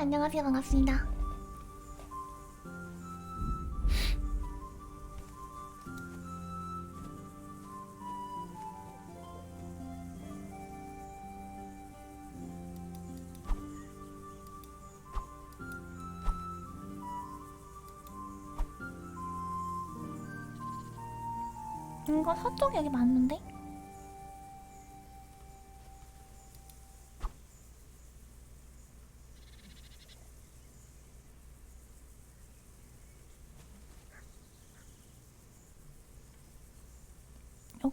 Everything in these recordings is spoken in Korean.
안녕하세요. 반갑습니다. 이거 서쪽 여기 맞는데?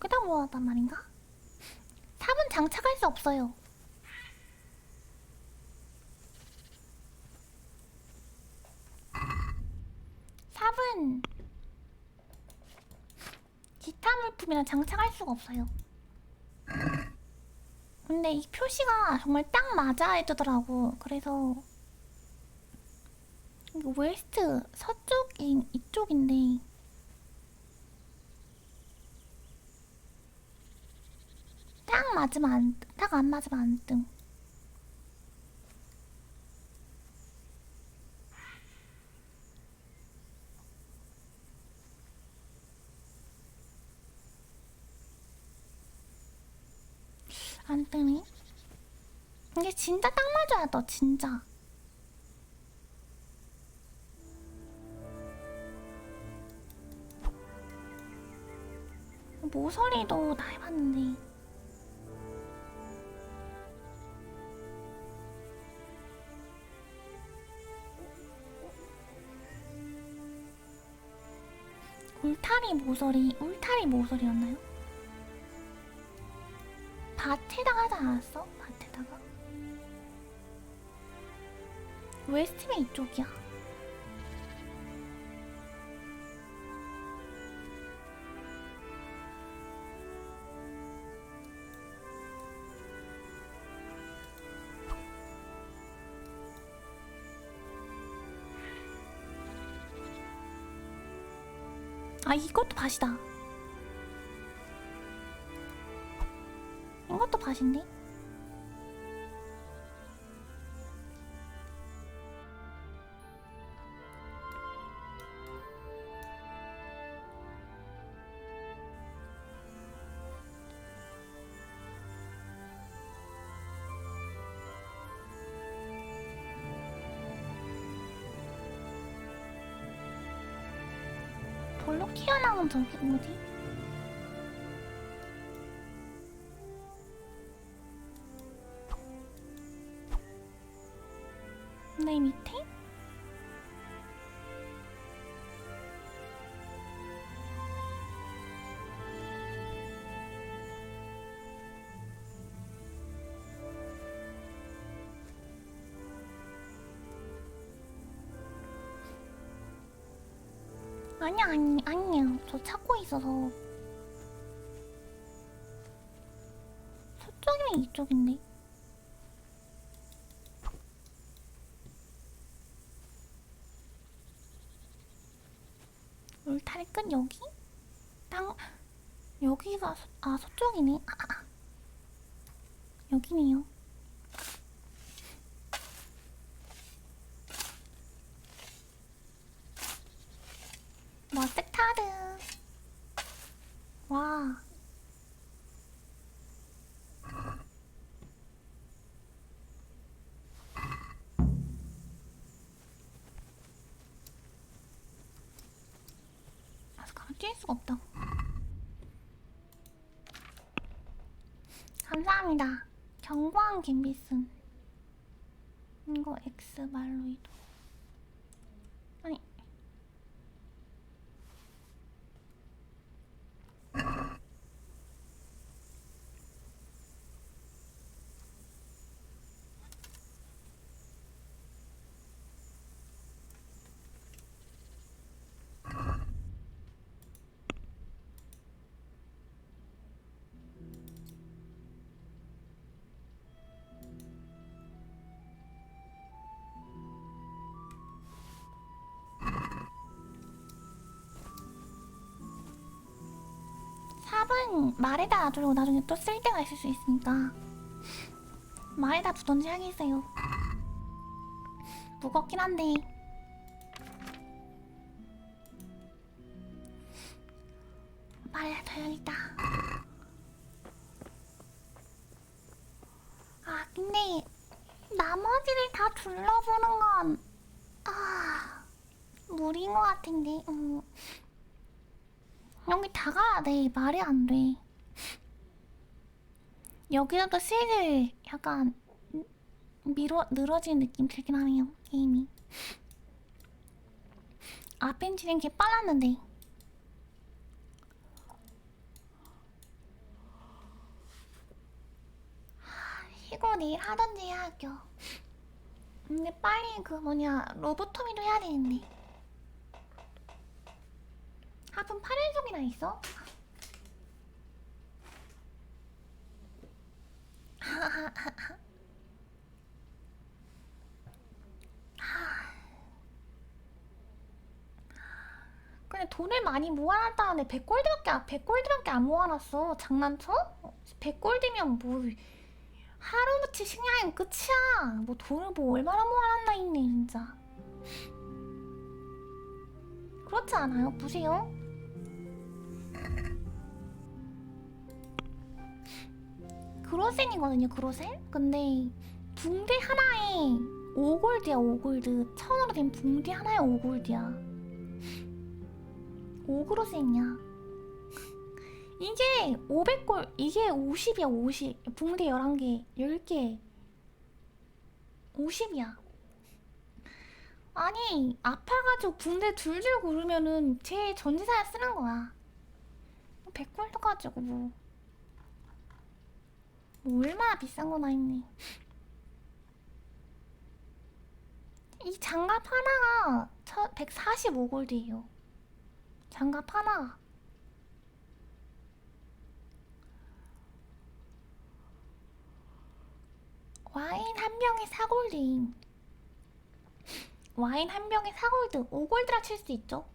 여기다 모았단 말인가? 삽은 장착할 수 없어요. 삽은 기타 물품이랑 장착할 수가 없어요. 근데 이 표시가 정말 딱 맞아 해주더라고. 그래서 웨스트 서쪽인 이쪽인데 딱 맞으면 안, 딱 안 맞으면 안 뜸. 안 뜨네. 이게 진짜 딱 맞아야 돼, 진짜. 모서리도 다 해봤는데. 울타리 모서리, 울타리 모서리였나요? 밭에다가 하지 않았어? 밭에다가? 웨스트면 이쪽이야. 아 이것도 밭이다. 이것도 밭인데? 볼록 튀어나온 저기 어디? 아니야 아니 아니에요. 저 찾고 있어서. 서쪽이면 이쪽인데? 울타리 끝 여기? 땅 여기가 서, 아 서쪽이네. 아, 아, 아. 여기네요 머스타드 와. 아스카가 뛸 수가 없다고 감사합니다. 경광 김비슨 이거 X 말로이도 삽은 말에다 놔두고 나중에 또 쓸 때가 있을 수 있으니까 말에다 두던지 하겠어요. 무겁긴 한데. 빨리 다녀야겠다. 아, 근데 나머지를 다 둘러보는 건 아, 무리인 것 같은데. 음. 여기 다 가야 돼. 말이 안 돼. 여기서도 슬슬 약간 미뤄 늘어지는 느낌 들긴 하네요. 게임이. 앞엔 진행 개 빨랐는데. 하, 쉬고 내일 하던지 해야죠. 근데 빨리 그 뭐냐 로보토미도 해야 되는데. 8일종이나 있어? 근데 돈을 많이 모아놨다는데 100골드밖에 안, 100골드밖에 안 모아놨어. 장난쳐? 100골드면 뭐 하루무치 식량이 끝이야. 뭐 돈을 뭐 얼마나 모아놨나 있네 진짜. 그렇지 않아요? 보세요. 그로센이거든요, 그로센? 근데 붕대 하나에 5골드야, 5골드. 천으로 된 붕대 하나에 5골드야. 5그로센이야. 이게 500골, 이게 50이야, 50. 붕대 11개, 10개. 50이야. 아니, 아파가지고 붕대 줄줄 구르면은 제 전지사야 쓰는 거야. 100골드 가지고 뭐. 뭐 얼마나 비싼 거나 있네. 이 장갑 하나가 145골드예요. 장갑 하나. 와인 한 병에 4골드임. 와인 한 병에 4골드, 5골드라 칠 수 있죠?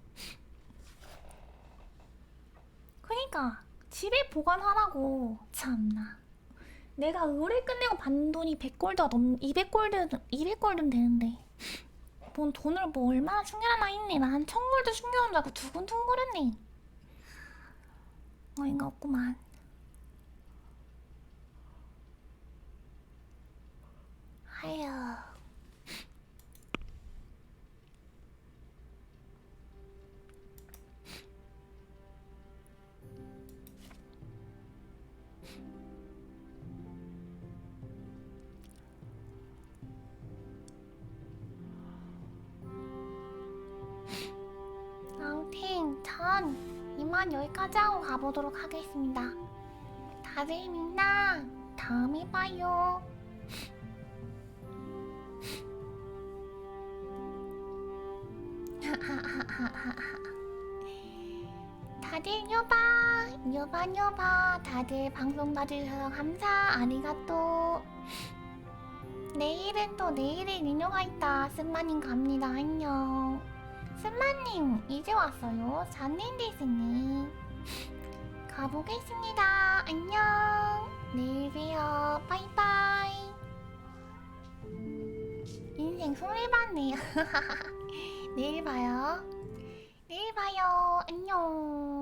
그니까 집에 보관하라고. 참나. 내가 의뢰 끝내고 받는 돈이 100골드가 넘 200골드 200골드는 되는데. 뭔 돈을 뭐 얼마나 숨겨놔 있네. 난 1000골드 숨겨놓은 줄 알고 두근두근거렸네. 어이가 없구만. 아무 전 이만 여기까지 하고 가보도록 하겠습니다. 다들 민나 다음에 봐요. 다들 여봐 여봐 여봐 다들 방송 봐주셔서 감사 아리가또. 내일은 또 내일의 리녀가 있다. 쓴마님 갑니다. 안녕 쓴마님 이제 왔어요. 데스니 가보겠습니다. 안녕. 내일 봬요. 빠이빠이. 인생 손해봤네요. 내일 봐요. 내일 봐요. 안녕